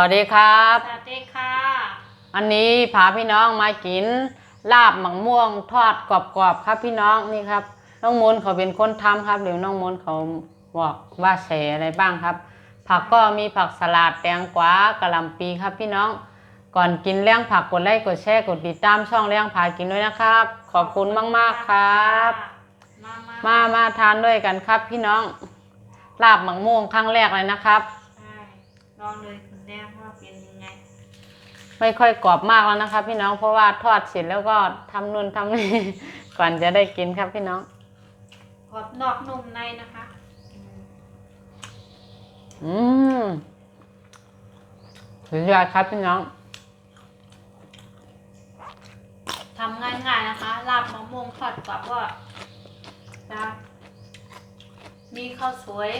วัสดีครับ สวัสดีค่ะ อันนี้พาพี่น้องมากิน ลาบหมังม่วงทอดกรอบๆครับพี่น้องนี่ครับ น้องมนต์เขาเป็นคนทำครับเดี๋ยวน้องมนต์เขาบอกว่าใส่อะไรบ้างครับ ผักก็มีผักสลัดแตงกวากะหล่ำปีครับพี่น้อง ก่อนกินเลี้ยงผักกดไลค์กดแชร์กดติดตามช่องเลี้ยงผากินด้วยนะครับ ขอบคุณมากๆครับมามามามาทานด้วยกันครับพี่น้อง ลาบหมังม่วงครั้งแรกเลยนะครับใช่ลองเลยคุณแรกว่าเป็นยังไง ไม่ค่อยกรอบมากแล้วนะคะ พี่น้องเพราะว่าทอดเสร็จแล้วก็ทำนู่นทำนี่ ก่อนจะได้กินครับพี่น้องกรอบนอกนุ่มในนะคะอืมอืมสุดยอดครับพี่น้องทำง่ายๆนะคะลาบมะม่วงทอดกรอบก็จะมีข้าวสวย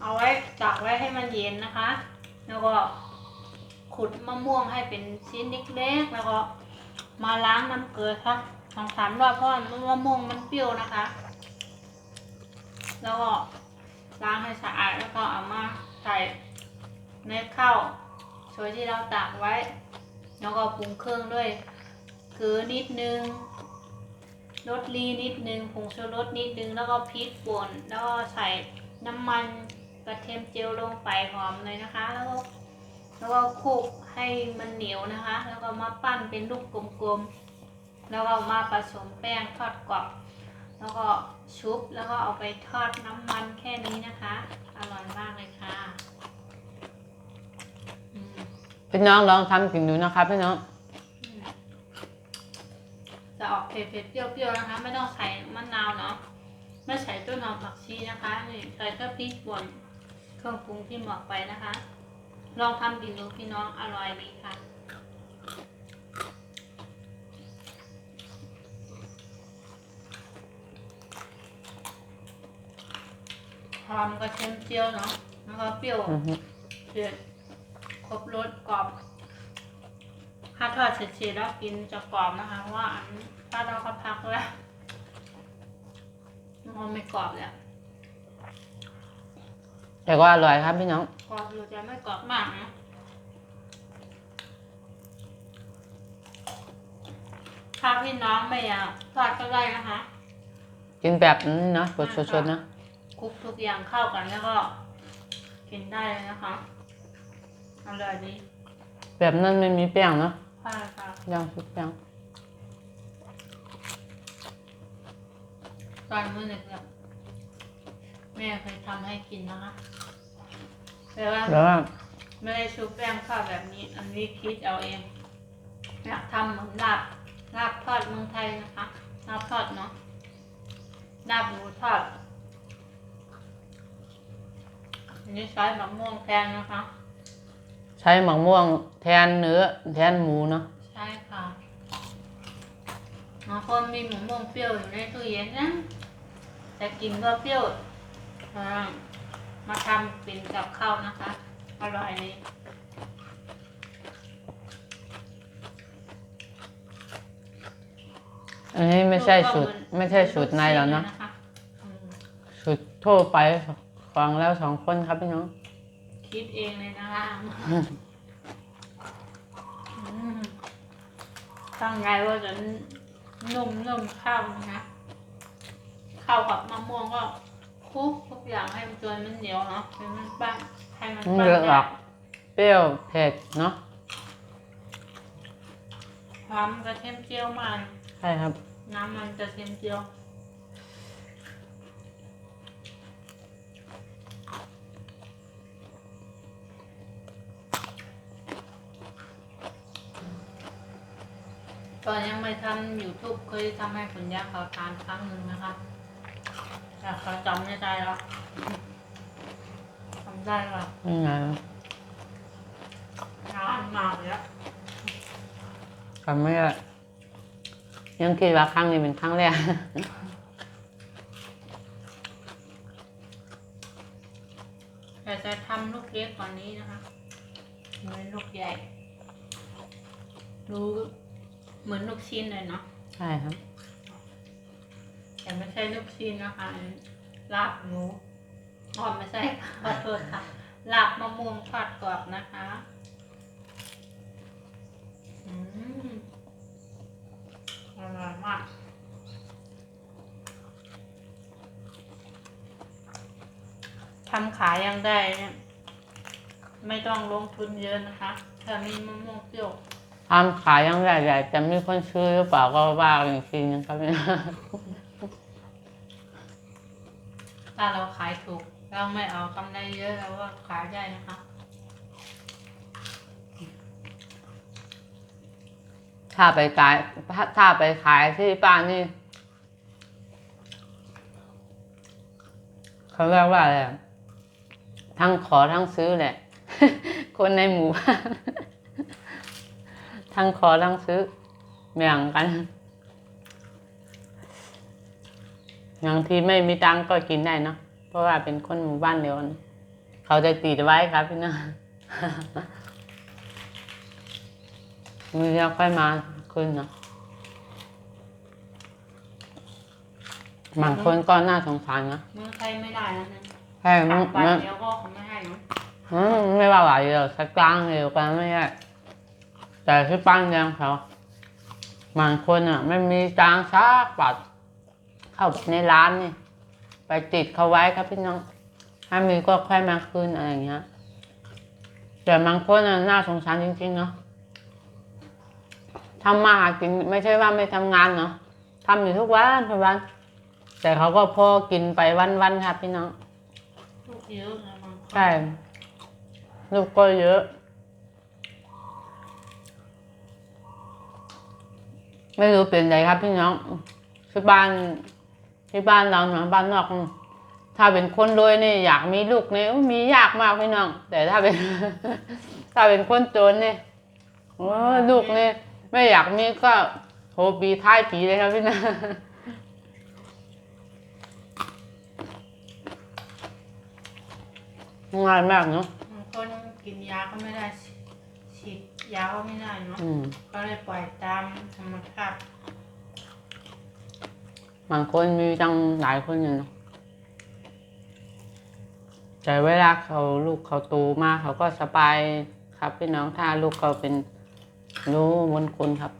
เอาไว้ตักไว้ให้มันเย็นนะคะ แล้วก็ ขุดมะม่วงให้เป็นชิ้นเล็กๆ แล้วก็มาล้างน้ำเกลือสักสองสามรอบเพราะมะม่วงมันเปรี้ยวนะคะ แล้วก็ล้างให้สะอาดแล้วก็เอามาใส่ในข้าวสวยที่เราตักไว้ แล้วก็ปรุงเครื่องด้วยเกลือนิดนึงรสลีนิดนึงผงชูรสนิดนึงแล้วก็พริกป่นแล้วก็ใส่น้ำมันกระเทียมเจียวลงไปหอมเลยนะคะ แล้วก็ แล้วก็คลุกให้มันเหนียวนะคะ แล้วก็มาปั้นเป็นลูกกลมๆ แล้วก็มาผสมแป้งทอดกรอบ แล้วก็ชุบ แล้วก็เอาไปทอดน้ำมันแค่นี้นะคะ อร่อยมากเลยค่ะอืมพี่น้องลองทำกินดูนะครับพี่น้อง จะออกเผ็ดๆเปรี้ยวๆนะคะ ไม่ต้องใส่มะนาวเนาะ ไม่ใส่ต้นหอมผักชีนะคะ นี่ใส่แค่พริกป่นเครื่องปรุงที่บอกไปนะคะ ลองทำกินดูพี่น้องอร่อยดีค่ะ หอมกระเทียมเจียวเนาะแล้วก็เปรี้ยวอือฮึเผ็ดครบรสกรอบ ถ้าทอดเฉยๆแล้วกินจะกรอบนะคะ เพราะว่าอันถ้าเราก็พักแล้วมันไม่กรอบเลยอะ แต่ก็อร่อยครับพี่น้องกรอบอยู่แต่ไม่กรอบมากนะถ้าพี่น้องไม่อยากทอดก็ได้นะคะกินแบบนี้เนาะสดๆนะคลุกทุกอย่างเข้ากันแล้วก็ กินได้เลยนะคะอร่อยดีแบบนั้นไม่มีแป้งเนาะใช่ค่ะย่างชุบแป้งตอนมื้อหนึ่งเนี่ย แม่เคยทำให้กินนะคะแต่ว่าแล้วก็ไม่ได้ชุบแป้งทอดแบบนี้ อันนี้คิดเอาเองอยากทำเหมือนลาบลาบทอดเมืองไทยนะคะลาบทอดเนาะลาบหมูทอดอันนี้ใช้มะม่วงแทนนะคะ ใช้หมักม่วงแทนเนื้อแทนหมูเนาะใช่ค่ะบางคนมีหมูม่วงเปรี้ยวอยู่ในตู้เย็นนะแต่กินก็เปรี้ยว อ่ามาทำเป็นกับข้าวนะคะ อร่อยเลยอันนี้ไม่ใช่สูตรไม่ใช่สูตรในแล้วเนาะอืมสูตรทั่วไปฟังแล้วสองคนครับพี่น้อง คิดเองเลยนะคะอืมตั้งใจว่าจะนุ่มนุ่มๆข้าวนะข้าวกับมะม่วงก็ คลุกทุกอย่างให้มันจนมันเหนียวเนาะให้มันปั้นให้มันมันปั้นเลือกอได้อกเปรี้ยวเผ็ดเนาะหอมกระเทียมเจียวมากใช่ครับ น้ำมันกระเทียมเจียว ตอนยังไม่ทำ YouTube เคยทำให้คุณย่าเขาทานครั้งหนึ่งนะคะ แต่เขาจำไม่ได้แล้วจำได้ว่านี่ไงนานมากเลยอะทำไม่ได้ยังคิดว่าครั้งนี้เป็นครั้งแรก แต่จะทำลูกเล็กกว่านี้นะคะไม่ลูกใหญ่ดูเหมือนลูกชิ้นเลยเนาะใช่ครับ แต่ไม่ใช่ลูกชิ้นนะคะ ลาบหมูอ๋อไม่ใช่ขอโทษค่ะ ลาบมะม่วงทอดกรอบนะคะอืมอร่อยมากทำขายยังได้เนี่ย ไม่ต้องลงทุนเยอะนะคะถ้ามีมะม่วงเปรี้ยวทำขายยังใหญ่ๆจะมีคนซื้อหรือเปล่าก็ว่ากันอีกทีนึงครับพี่น้อง ถ้าเราขายถูก เราไม่เอากำไรเยอะเราก็ขายได้นะคะถ้าไปขายถ้าไปขายที่บ้านนี่เขาเรียกว่าอะไรทั้งขอทั้งซื้อแหละ คนในหมู่บ้านทั้งขอทั้งซื้อแบ่งกัน อย่างที่ไม่มีตังค์ก็กินได้เนาะเพราะว่าเป็นคนหมู่บ้านเดียวกันเขาจะติดไว้ครับพี่น้องมีแล้วค่อยมาคืนเนาะบางคนก็น่าสงสารนะเมืองไทยไม่ได้นะเนี่ยใช่ตัไม่กไปไม่เดี๋ยวก็เขาไม่ให้เนอะอืมไม่ว่าหลายเดียวสักกลางเดียวกันไม่ได้แต่ที่ปั้นยังเขาบางคนอะ ไม่มีตังค์สักบาท เข้าไปในร้านนี่ ไปติดเขาไว้ครับพี่น้อง ถ้ามีก็ค่อยมาคืนอะไรอย่างเงี้ย แต่บางคนอะน่าสงสารจริงๆเนาะทำมาหากินไม่ใช่ว่าไม่ทำงานเนาะทำอยู่ทุกวันทุกวัน แต่เขาก็พอกินไปวันๆครับพี่น้องลูกเยอะนะบางคนใช่ลูกก็เยอะ ไม่รู้เป็นไรครับพี่น้องที่บ้าน ที่บ้านเราเนาะบ้านนอก ถ้าเป็นคนรวยนี่อยากมีลูกนี่อุ๊ยมียากมากพี่น้อง แต่ถ้าเป็น ถ้าเป็นคนจนนี่โอ้ยลูกนี่ไม่อยากมีก็โหปีท้ายปีเลยครับพี่น้องง่ายมากเนาะบางคนกินยาก็ไม่ได้ฉีฉีดยาก็ไม่ได้เนาะอืมก็เลยปล่อยตามธรรมชาติ บางคนมีตั้งหลายคนอยู่เนอะแต่เวลาเขาลูกเขาโตมาเขาก็สบายครับพี่น้องถ้าลูกเขาเป็นรู้มนคุณครับ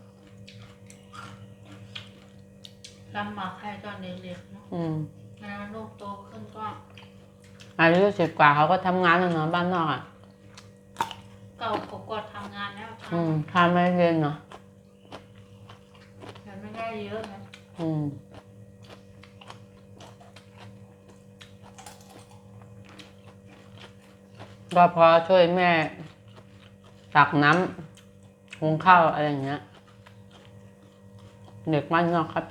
ลำบากให้ตอนเด็กๆเนาะอืมแล้วลูกโตขึ้นก็อายุสิบกว่าเขาก็ทำงานแล้วเนาะบ้านนอกอะเก่าก็กดทำงานแล้วทอืมถ้าไม่เรียนเนาะำแต่ไม่ได้เยอะนะอืม ก็พอช่วยแม่ ตักน้ำหุงข้าวอะไรอย่างเงี้ย เด็กบ้านนอกครับ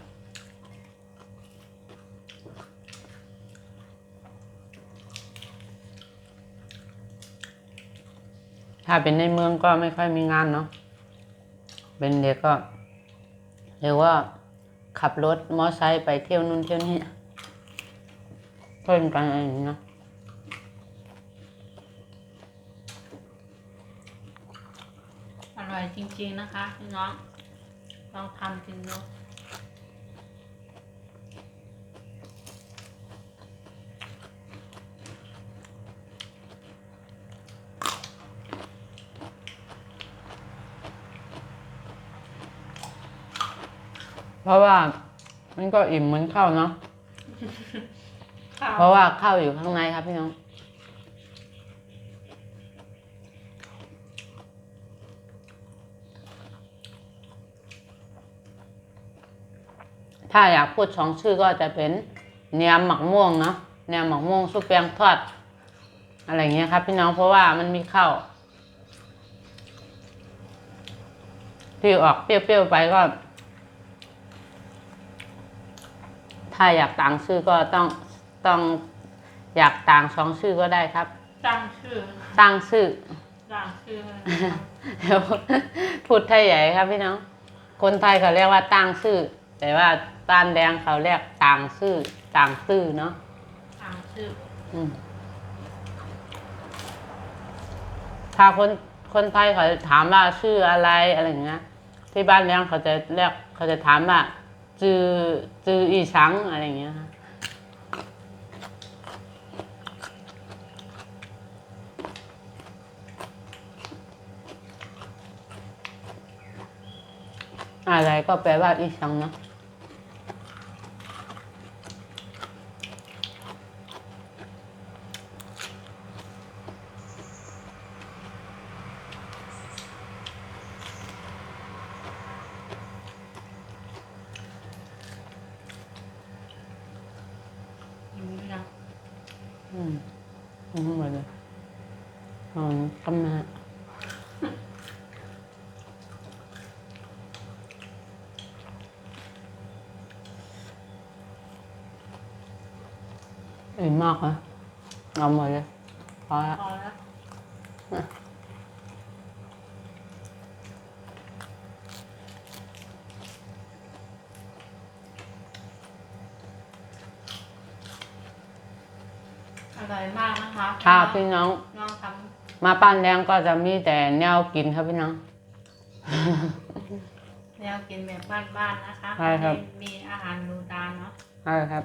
ถ้าเป็นในเมืองก็ไม่ค่อยมีงานเนาะ เป็นเด็กก็หรือว่าขับรถมอไซค์ไปเที่ยวนู่นเที่ยวนี่ก็เป็นกันอะไรอย่างนี้ย จริงๆนะคะพี่น้องลองทำกินดูเพราะว่ามันก็อิ่มเหมือนข้าวเนาะข้าวเพราะว่าข้าวอยู่ข้างในครับพี่น้อง ถ้าอยากพูดสองชื่อก็จะเป็นเนียมหมักม่วงเนาะเนียมหมักม่วงซุปแปงทอด อะไรอย่างเงี้ยครับ พี่น้องเพราะว่ามันมีข้าวที่ออกเปรี้ยวๆไปก็ ถ้าอยากต่างชื่อก็ต้องต้องอยากต่างสองชื่อก็ได้ครับ ตั้งชื่อตั้งชื่อ ตั้งชื่อให้เดี๋ยวพูดไทยใหญ่ครับพี่น้อง คนไทยเขาเรียกว่าตั้งชื่อ แต่ว่าบ้านแดงเขาเรียกต่างชื่อต่างชื่อเนาะต่างชื่อถ้าคนคนไทยเขาจะถามว่าชื่ออะไรอะไรเงี้ย ที่บ้านแดงเขาจะเรียกเขาจะถามว่าจือจืออีชังอะไรเงี้ยอะไรก็แปลว่าอีชังเนาะ อืมหมดเลยอ๋อกำมาอิ่มมากเหรอเอาหมดเลยพอละพอแล้ว อร่อยมากนะ คะค่ะพี่น้อง น้องทมาป้านแดงก็จะมีแต่แนวกินครับพี่น้องำแนวกินแบบบ้านๆนะคะใช่ครับมีมีอาหารดูดานเนาะ ใช่ครับ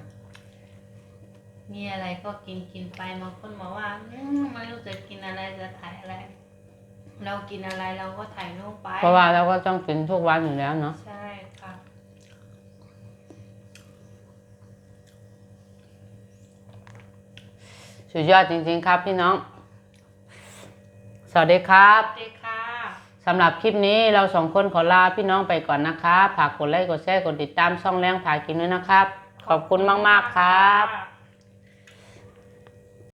มีอะไรก็กินกินไปบางคนบอกว่าอืมไม่รู้จะกินอะไรจะถ่ายอะไร เรากินอะไรเราก็ถ่ายรูปไปเพราะว่าเราก็ต้องกินทุกวันอยู่แล้วเนาะ ใช่ค่ะ สุดยอดจริงๆครับพี่น้อง สวัสดีครับสวัสดีค่ะสำหรับคลิปนี้เราสองคนขอลาพี่น้องไปก่อนนะครับฝากกดไลค์กดแชร์กดติดตามช่องแรงผากินด้วยนะครับ ขอบคุณมากๆครับค่ะ